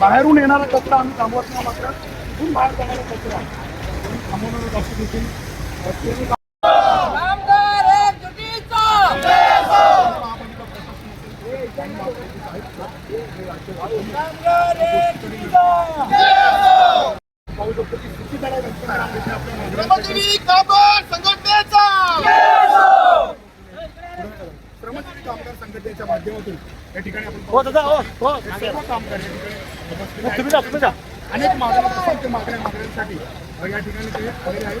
बाहेरून येणारा कचरा आम्ही थांबवत नाही मात्र इथून बाहेर जाणारा कचरा. थांबवणारा लक्ष देखील रस्त्याने कामगार एकजुटीचा कामगार एकजुटीचा पाहू शकतो की किती जरा रस्त्याने आपल्या मागण्या- श्रमजीवी कामगार संघटनेचा श्रमजीवी कामगार संघटनेच्या माध्यमातून या ठिकाणी आपण पाहू शकतो. हे सर्व कामगार. अनेक मागण्या असंख्य मागण्या मागण्यांसाठी या ठिकाणी ते आहेत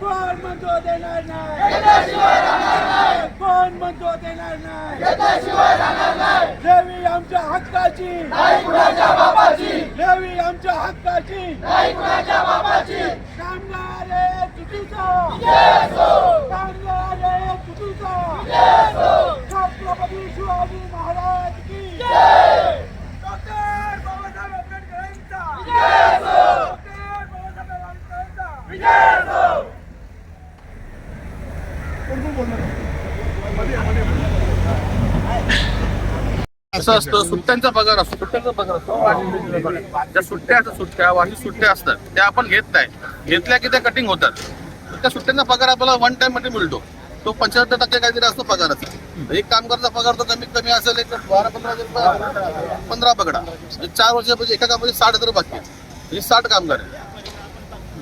कोण म्हणतो देणार नाही? कोण म्हणतो देणार नाही? देवी आमच्या हक्काची. देवी आमच्या हक्काची. कामगार एक तुटीचा कामगार एक तुटीचा छत्रपती शिवाजी महाराज की डॉक्टर बाबासाहेब आंबेडकरांचा. डॉक्टर बाबासाहेब आंबेडकरांचा कोण कोण बोलणार मध्ये मध्ये असं असतं सुट्ट्यांचा पगार असतो. सुट्ट्यांचा पगार असतो. ज्या सुट्ट्या असतात सुट्ट्या वार्षिक सुट्ट्या असतात. त्या आपण घेत नाही. घेतल्या की त्या कटिंग होतात. त्या सुट्ट्यांचा पगार आपल्याला वन टाइममध्ये मिळतो. तो पंच्याहत्तर टक्के काहीतरी असतो पगार एक कामगारचा पगार तो कमीत कमी असेल एक बारा पंधरा हजार पंधरा पकडा. म्हणजे चार वर्षापासून एका कामामध्ये साठ हजार बाकी म्हणजे साठ कामगार आहे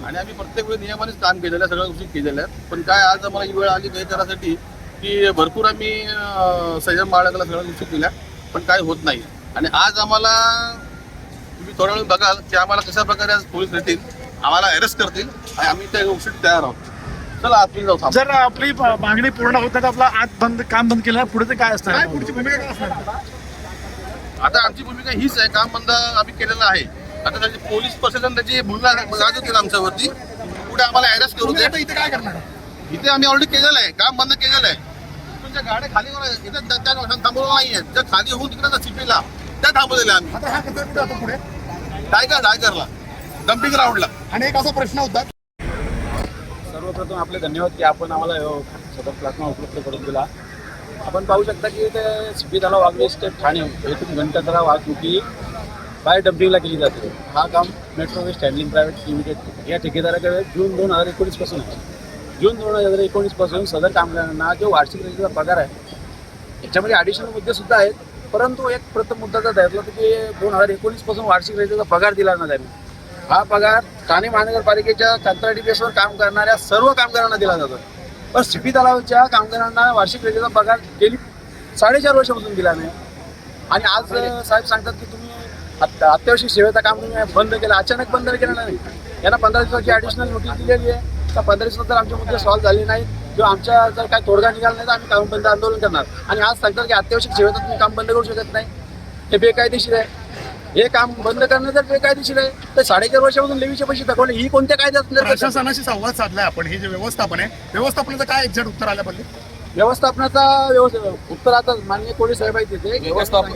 आणि आम्ही प्रत्येक वेळी नियमानेच काम केलेलं आहे सगळ्या गोष्टी केलेल्या आहेत पण काय आज आम्हाला ही वेळ आली काही करासाठी की भरपूर आम्ही संयम बाळगला सगळ्या गोष्टी केल्या पण काय होत नाही. आणि आज आम्हाला तुम्ही थोड्या वेळ बघाल की आम्हाला कशा प्रकारे आज पोलीस येतील आम्हाला अरेस्ट करतील आणि आम्ही त्या गोष्टीत तयार आहोत. चला आत जाऊ. जर आपली मागणी पूर्ण होत नाही तर आपला आत बंद काम बंद केलं पुढे काय काय असणार पुढची भूमिका काय असणार? आता आमची भूमिका हीच आहे काम बंद आम्ही केलेलं आहे. आता त्याची पोलीस प्रशासन त्याची भूमिका गाजवतील आमच्यावरती पुढे आम्हाला अरेस्ट करू दे इथे काय करणार? इथे आम्ही ऑलरेडी केलेलं आहे काम बंद केलेलं आहे. तुमच्या गाड्या खाली इथे त्या- थांबवलं नाहीये. ज्या खाली होऊन तिकडे सिपीला त्या थांबवलेल्या आम्ही. आता हा कचरा कुठे जातो पुढे? टायगर टायगरला डम्पिंग ग्राउंडला आणि एक असा प्रश्न होता. सर्वप्रथम आपले धन्यवाद की आपण आम्हाला सदर प्लाझ्मा उपलब्ध करून दिला. आपण पाहू शकता की ते सिपी तलाव वागली स्टेट ठाणे येथून घंटातला वाहतुकी बाय डम्पिंगला केली जाते. हा काम metro waste handling private limited या ठेकेदाराकडे जून दोन हजार एकोणीसपासून आहे. जून दोन हजार एकोणीसपासून सदर कामगारांना जो वार्षिक रजेचा पगार आहे याच्यामध्ये ॲडिशनल मुद्देसुद्धा आहेत. परंतु एक प्रथम मुद्दा जर धरला तर की दोन हजार एकोणीसपासून वार्षिक रजेचा पगार दिला ना त्यांनी हा पगार ठाणे महानगरपालिकेच्या कंत्राटी बेसवर काम करणाऱ्या सर्व कामगारांना दिला जातो. पण सिपी तलावच्या कामगारांना वार्षिक रजेचा पगार गेली साडेचार वर्षापासून दिला नाही. आणि आज साहेब सांगतात की तुम्ही अत्यावश्यक सेवेचं काम बंद केलं. अचानक बंद केलं नाही. यांना पंधरा दिवसाची ॲडिशनल नोटीस दिलेली आहे. त्या पंधरा दिवसानंतर आमचे मुद्दे सॉल्व्ह झाले नाही किंवा आमच्या जर काय तोडगा निघाला नाही तर आम्ही काम बंद आंदोलन करणार. आणि आज सांगतात की अत्यावश्यक सेवेचं तुम्ही काम बंद करू शकत नाही. हे बेकायदेशीर आहे. हे काम बंद करणं जर बेकायदेशीर आहे तर साडेचार वर्षापासून लेवीचे पैसे दाखवले. ही कोणत्या कायद्यात प्रशासनाशी संवाद साधलाय आपण. हे जे व्यवस्थापन आहे व्यवस्थापनाचं काय एक्झॅक्ट उत्तर आल्या पाहिजे व्यवस्थापनाचा व्यवस्थ उत्तर आता मान्य कोळी साहेब आहेत तिथे. व्यवस्थापन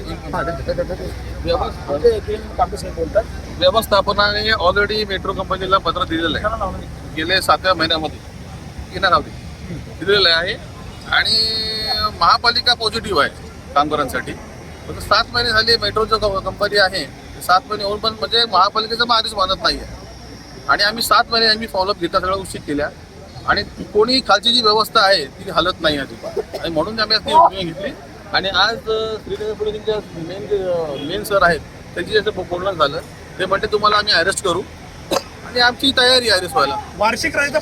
म्हणजे साहेब बोलतात. व्यवस्थापनाने ऑलरेडी मेट्रो कंपनीला पत्र दिलेलं आहे. गेले सातव्या महिन्यामध्ये. येणार होती दिलेलं आहे. आणि महापालिका पॉझिटिव्ह आहे कामगारांसाठी. फक्त सात महिने झाले मेट्रोचं कंपनी आहे. सात महिने होऊन पण म्हणजे महापालिकेचं मग आधीच मानत नाही आहे आणि आम्ही सात महिने आम्ही फॉलोअप घेतला सगळ्या गोष्टी केल्या. आणि कोणी खालची जी व्यवस्था आहे ती हलत नाही अजिबात. आणि म्हणून आम्ही आज ती घेतली. आणि आज श्रीनगर पोलिसांच्या मेन मेन सर आहेत त्यांची जसं बोलणं झालं ते म्हणते तुम्हाला आम्ही अरेस्ट करू. आणि आमची तयारी आहे अरेस्ट व्हायला. वार्षिक राहायचा